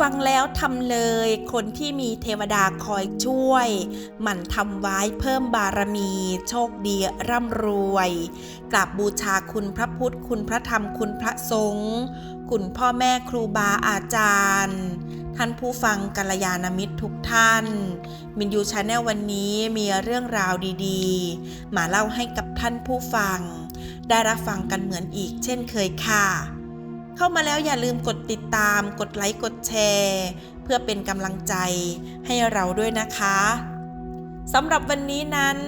ฟังแล้วทำเลย คนที่มีเทวดาคอยช่วย หมั่นทำไว้เพิ่มบารมี โชคดีร่ำรวย กราบบูชาคุณพระพุทธ คุณพระธรรมคุณพระสงฆ์คุณพ่อแม่ครูบาอาจารย์ ท่านผู้ฟังกัลยาณมิตรทุกท่าน มินยูชาแนลวันนี้มีเรื่องราวดีๆ มาเล่าให้กับท่านผู้ฟัง ได้รับฟังกันเหมือนอีกเช่นเคยค่ะ เข้ามาแล้วอย่าลืมกดติดตาม กดไลค์ กดแชร์ เพื่อเป็นกำลังใจให้เราด้วยนะคะสำหรับวันนี้นั้น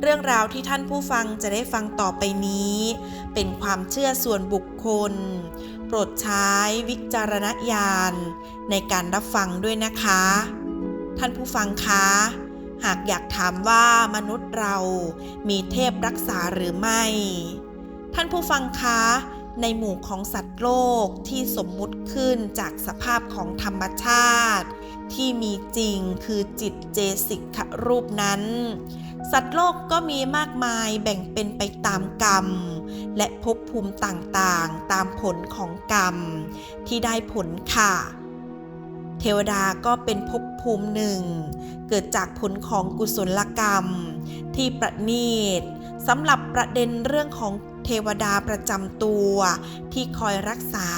เรื่องราวที่ท่านผู้ฟังจะได้ฟังต่อไปนี้ เป็นความเชื่อส่วนบุคคล โปรดใช้วิจารณญาณ ในการรับฟังด้วยนะคะ ท่านผู้ฟังคะ หากอยากถามว่ามนุษย์เรามีเทพรักษาหรือไม่ ท่านผู้ฟังคะ ในหมู่ของสัตว์โลกที่สมมุติขึ้นจากสภาพของธรรมชาติ ที่มีจริงคือจิตเจสิกขรูปนั้น สัตว์โลกก็มีมากมายแบ่งเป็นไปตามกรรม และภพภูมิต่างๆ ตามผลของกรรม ที่ได้ผลค่ะ เทวดาก็เป็นภพภูมิหนึ่ง เกิดจากผลของกุศลกรรม ที่ประณีต สำหรับประเด็นเรื่องของเทวดาประจำตัวที่คอยรักษา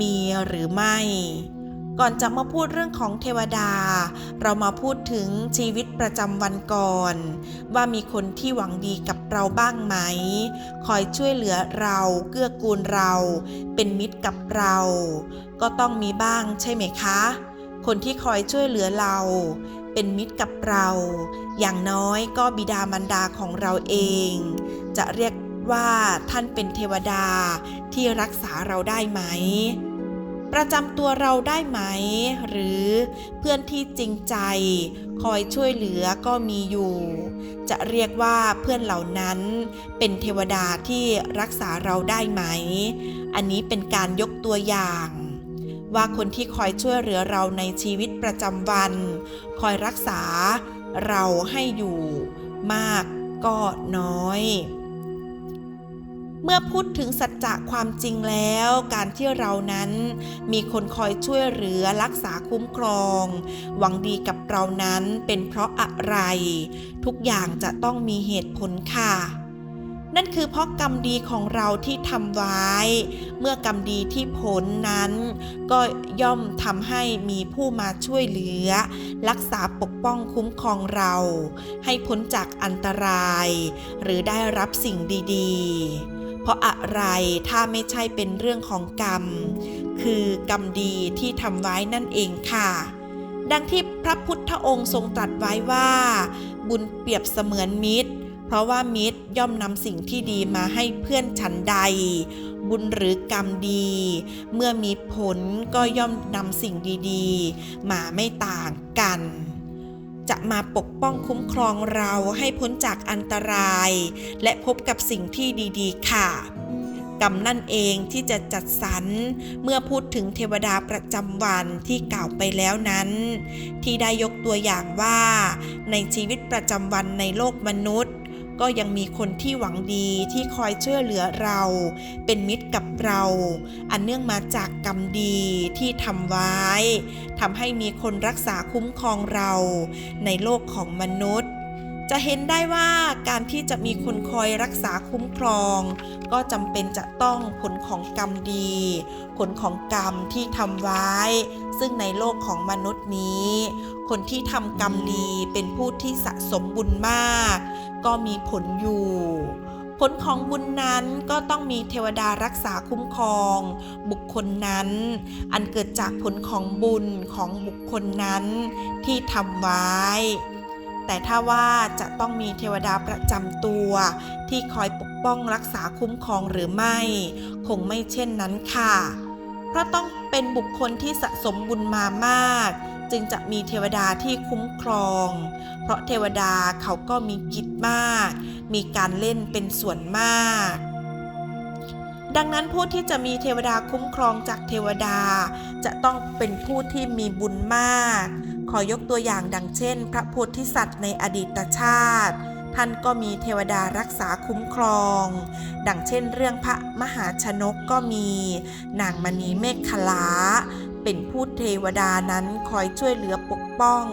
มีหรือไม่ ก่อนจะมาพูดเรื่องของเทวดา เรามาพูดถึงชีวิตประจำวันก่อน ว่ามีคนที่หวังดีกับเราบ้างไหม คอยช่วยเหลือเราเกื้อกูลเรา เป็นมิตรกับเรา ก็ต้องมีบ้างใช่ไหมคะ คนที่คอยช่วยเหลือเรา เป็นมิตรกับเรา อย่างน้อยก็บิดามารดาของเราเอง จะเรียกว่าท่านเป็นเทวดาที่รักษาเราได้ไหม ประจำตัวเราได้ไหม หรือเพื่อนที่จริงใจ คอยช่วยเหลือก็มีอยู่ จะเรียกว่าเพื่อนเหล่านั้นเป็นเทวดาที่รักษาเราได้ไหม อันนี้เป็นการยกตัวอย่าง ว่าคนที่คอยช่วยเหลือเราในชีวิตประจำวัน คอยรักษาเราให้อยู่มากก็น้อย เมื่อพูดถึงสัจจะความจริงแล้ว การที่เรานั้นมีคนคอยช่วยเหลือรักษาคุ้มครอง หวังดีกับเรานั้นเป็นเพราะอะไร ทุกอย่างจะต้องมีเหตุผลค่ะ นั่นคือเพราะกรรมดีของเราที่ทำไว้ เมื่อกรรมดีที่ผลนั้น ก็ย่อมทำให้มีผู้มาช่วยเหลือ รักษาปกป้องคุ้มครองเรา ให้พ้นจากอันตราย หรือได้รับสิ่งดีๆ เพราะอะไรถ้าไม่ใช่เป็นเรื่องของกรรม คือกรรมดีที่ทำไว้นั่นเองค่ะดังที่พระพุทธองค์ทรงตรัสไว้ว่า บุญเปรียบเสมือนมิตร ราะว่ามิตรย่อมนำสิ่งที่ดีมาให้เพื่อนฉันใด บุญหรือกรรมดี เมื่อมีผลก็ย่อมนำสิ่งดีๆ มาไม่ต่างกัน จะมาปกป้องคุ้มครองเราให้พ้นจากอันตราย และพบกับสิ่งที่ดีๆ ค่ะกรรมนั่นเองที่จะจัดสรรเมื่อพูดถึงเทวดาประจำวันที่กล่าวไปแล้วนั้น ที่ได้ยกตัวอย่างว่า ในชีวิตประจำวันในโลกมนุษย์ ก็ยังมีคนที่หวังดีที่คอยช่วยเหลือเรา เป็นมิตรกับเรา อันเนื่องมาจากกรรมดีที่ทำไว้ทำให้มีคนรักษาคุ้มครองเรา ในโลกของมนุษย์ จะเห็นได้ว่าการที่จะมีคนคอยรักษาคุ้มครอง ก็จำเป็นจะต้องผลของกรรมดี ผลของกรรมที่ทำไว้ ซึ่งในโลกของมนุษย์นี้ คนที่ทำกรรมดีเป็นผู้ที่สะสมบุญมาก ก็มีผลอยู่ผลของบุญนั้นก็ต้องมีเทวดารักษาคุ้มครอง บุคคลนั้น อันเกิดจากผลของบุญของบุคคลนั้นที่ทำไว้ แต่ถ้าว่าจะต้องมีเทวดาประจำตัว ที่คอยปกป้องรักษาคุ้มครองหรือไม่ คงไม่เช่นนั้นค่ะ เพราะต้องเป็นบุคคลที่สะสมบุญมามาก จึงจะมีเทวดาที่คุ้มครอง เพราะเทวดาเขาก็มีกิจมาก มีการเล่นเป็นส่วนมากดังนั้นผู้ที่จะมีเทวดาคุ้มครองจากเทวดา จะต้องเป็นผู้ที่มีบุญมาก ขอยกตัวอย่างดังเช่น พระโพธิสัตว์ในอดีตชาติ ท่านก็มีเทวดารักษาคุ้มครอง ดังเช่นเรื่องพระมหาชนกก็มี นางมณีเมฆขลา เป็นผู้เทวดานั้นคอยช่วยเหลือปกป้อง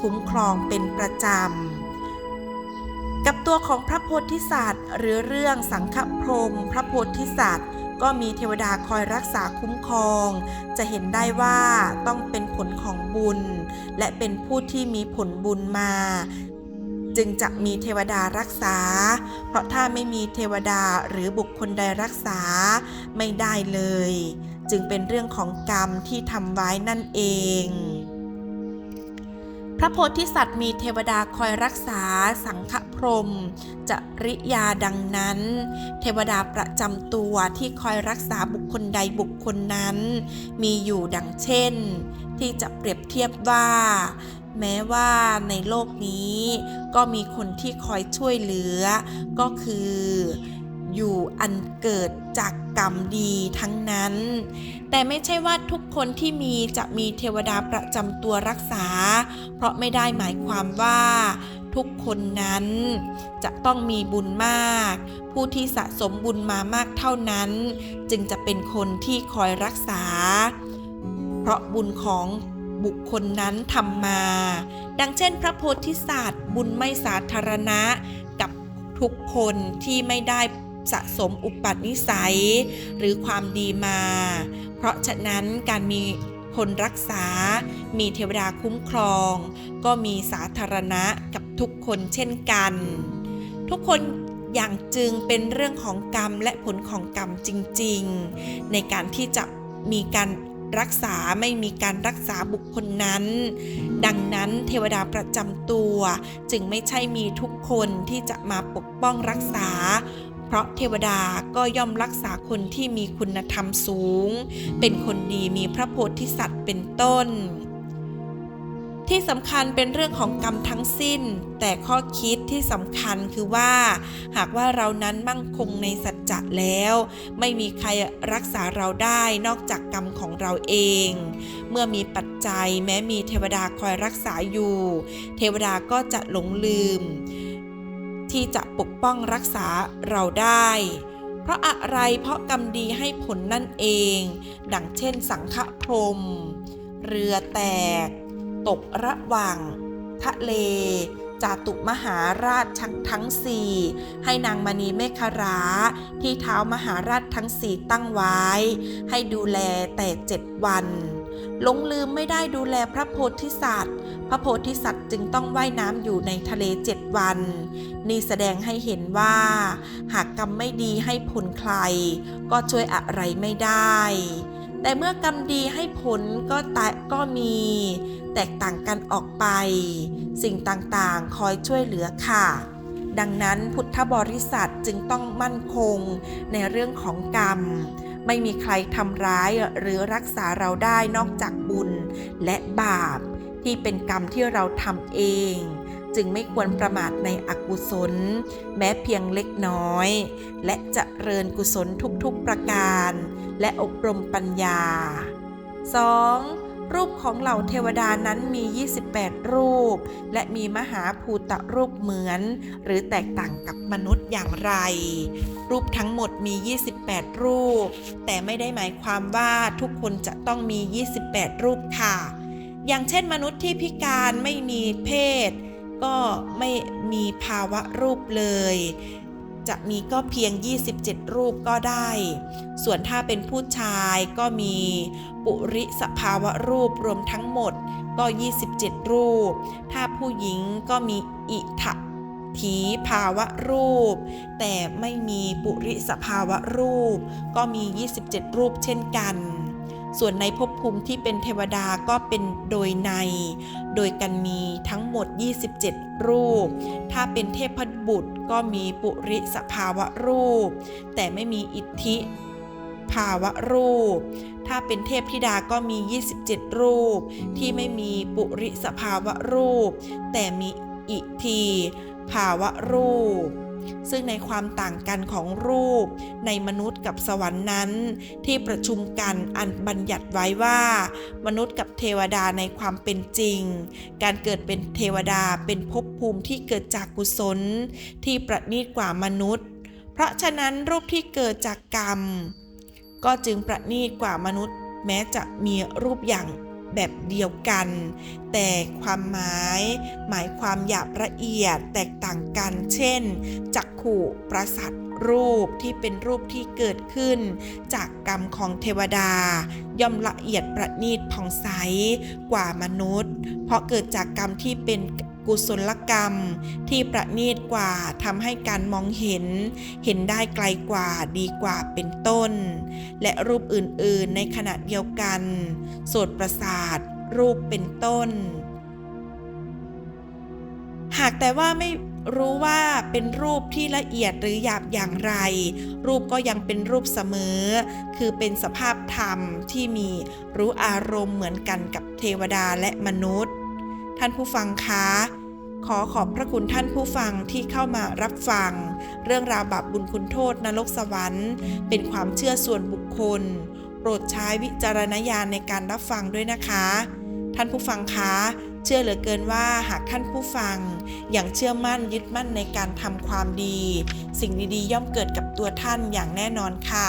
คุ้มครองเป็นประจำกับตัวของพระโพธิสัตว์ หรือเรื่องสังฆพรมพระโพธิสัตว์ ก็มีเทวดาคอยรักษาคุ้มครอง จะเห็นได้ว่าต้องเป็นผลของบุญ และเป็นผู้ที่มีผลบุญมา จึงจะมีเทวดารักษา เพราะถ้าไม่มีเทวดาหรือบุคคลใดรักษาไม่ได้เลย จึงเป็นเรื่องของกรรมที่ทำไว้นั่นเอง พระโพธิสัตว์มีเทวดาคอยรักษาสังฆพรมจริยาดังนั้น เทวดาประจำตัวที่คอยรักษาบุคคลใดบุคคลนั้น มีอยู่ดังเช่น ที่จะเปรียบเทียบว่า แม้ว่าในโลกนี้ ก็มีคนที่คอยช่วยเหลือ ก็คือ อยู่อันเกิดจากกรรมดีทั้งนั้น แต่ไม่ใช่ว่าทุกคนที่มีจะมีเทวดาประจำตัวรักษา เพราะไม่ได้หมายความว่าทุกคนนั้นจะต้องมีบุญมาก ผู้ที่สะสมบุญมามากเท่านั้น จึงจะเป็นคนที่คอยรักษา เพราะบุญของบุคคลนั้นทำมา ดังเช่น พระโพธิสัตว์บุญไม่สาธารณะ กับทุกคนที่ไม่ได้ สะสมอุปนิสัย หรือความดีมา เพราะฉะนั้นการมีคนรักษา มีเทวดาคุ้มครอง ก็มีสาธารณะกับทุกคนเช่นกัน ทุกคนอย่างจึงเป็นเรื่องของกรรมและผลของกรรมจริง ๆ ในการที่จะมีการรักษาไม่มีการรักษาบุคคลนั้น ดังนั้นเทวดาประจำตัว จึงไม่ใช่มีทุกคนที่จะมาปกป้องรักษา เพราะเทวดาก็ย่อมรักษาคนที่มีคุณธรรมสูง เป็นคนดีมีพระโพธิสัตว์เป็นต้น ที่สำคัญเป็นเรื่องของกรรมทั้งสิ้น แต่ข้อคิดที่สำคัญคือว่า หากว่าเรานั้นมั่งคงในสัจจะแล้ว ไม่มีใครรักษาเราได้นอกจากกรรมของเราเอง เมื่อมีปัจจัยแม้มีเทวดาคอยรักษาอยู่ เทวดาก็จะหลงลืม ที่จะปกป้องรักษาเราได้ เพราะอะไรเพราะกรรมดีให้ผลนั่นเอง ดังเช่นสังฆพรม เรือแตก ตกระหว่าง ทะเล จาตุมหาราชทั้งทั้งสี่ให้นางมณีเมฆรา ที่เท้ามหาราชทั้งสี่ตั้งไว้ ให้ดูแลแต่เจ็ดวัน หลงลืมไม่ได้ดูแลพระโพธิสัตว์ พระโพธิสัตว์จึงต้องว่ายน้ำอยู่ในทะเลเจ็ดวัน นี่แสดงให้เห็นว่า หากกรรมไม่ดีให้ผลใคร ก็ช่วยอะไรไม่ได้ แต่เมื่อกรรมดีให้ผลก็แตะก็มี แตกต่างกันออกไป สิ่งต่างๆคอยช่วยเหลือค่ะดังนั้นพุทธบริษัทจึงต้องมั่นคงในเรื่องของกรรม ไม่มีใครทำร้ายหรือรักษาเราได้นอกจากบุญและบาป ที่เป็นกรรมที่เราทำเอง จึงไม่ควรประมาทในอกุศล แม้เพียงเล็กน้อย และจะเริญกุศลทุกๆประการ และอบรมปัญญา 2. รูปของเหล่าเทวดานั้นมี 28 รูป และมีมหา ภูตรูปเหมือน หรือแตกต่างกับมนุษย์อย่างไร รูปทั้งหมดมี 28 รูป แต่ไม่ได้หมายความว่าทุกคนจะต้องมี 28 รูปค่ะ อย่างเช่นมนุษย์ที่พิการไม่มีเพศ ก็ไม่มีภาวะรูปเลย จะมีก็เพียง 27 รูปก็ได้ ส่วนถ้าเป็นผู้ชายก็มีปุริสภาวะรูปรวมทั้งหมด ก็ 27 รูป ถ้าผู้หญิงก็มีอิทะถีภาวะรูป แต่ไม่มีปุริสภาวะรูป ก็มี 27 รูปเช่นกัน ส่วนในภพภูมิที่เป็นเทวดาก็เป็นโดยใน โดยกันมีทั้งหมด 27 รูป ถ้าเป็นเทพบุตรก็มีปุริสภาวะรูป แต่ไม่มีอิทธิ ภาวะรูป ถ้าเป็นเทพธิดาก็มี 27 รูป ที่ไม่มีปุริสภาวะรูป แต่มีอิทธิภาวะรูป ซึ่งในความต่างกันของรูป ในมนุษย์กับสวรรค์นั้น ที่ประชุมกันอันบัญญัติไว้ว่า มนุษย์กับเทวดาในความเป็นจริง การเกิดเป็นเทวดาเป็นภพภูมิที่เกิดจากกุศล ที่ประณีตกว่ามนุษย์ เพราะฉะนั้นรูปที่เกิดจากกรรม ก็จึงประณีตกว่ามนุษย์ แม้จะมีรูปอย่างแบบเดียวกัน แต่ความหมายหมายความหยาบละเอียดแตกต่างกัน เช่น จักขู่ประสัทรูปที่เป็นรูปที่เกิดขึ้น จากกรรมของเทวดา ย่อมละเอียดประณีตผ่องใสกว่ามนุษย์ เพราะเกิดจากกรรมที่เป็น กุศลกรรมที่ประณีตกว่าทำให้การมองเห็น เห็นได้ไกลกว่าดีกว่าเป็นต้น และรูปอื่นๆในขณะเดียวกันโสตประสาท รูปเป็นต้น หากแต่ว่าไม่รู้ว่าเป็นรูปที่ละเอียดหรือหยาบอย่างไร รูปก็ยังเป็นรูปเสมอ คือเป็นสภาพธรรมที่มีรู้อารมณ์เหมือนกันกับเทวดาและมนุษย์ ท่านผู้ฟังคะขอขอบพระคุณท่านผู้ฟังที่เข้ามารับฟัง เรื่องราวบาปบุญคุณโทษนรกสวรรค์ เป็นความเชื่อส่วนบุคคล โปรดใช้วิจารณญาณในการรับฟังด้วยนะคะ ท่านผู้ฟังคะเชื่อเหลือเกินว่าหากท่านผู้ฟัง อย่างเชื่อมั่นยึดมั่นในการทำความดี สิ่งดีๆย่อมเกิดกับตัวท่านอย่างแน่นอนค่ะ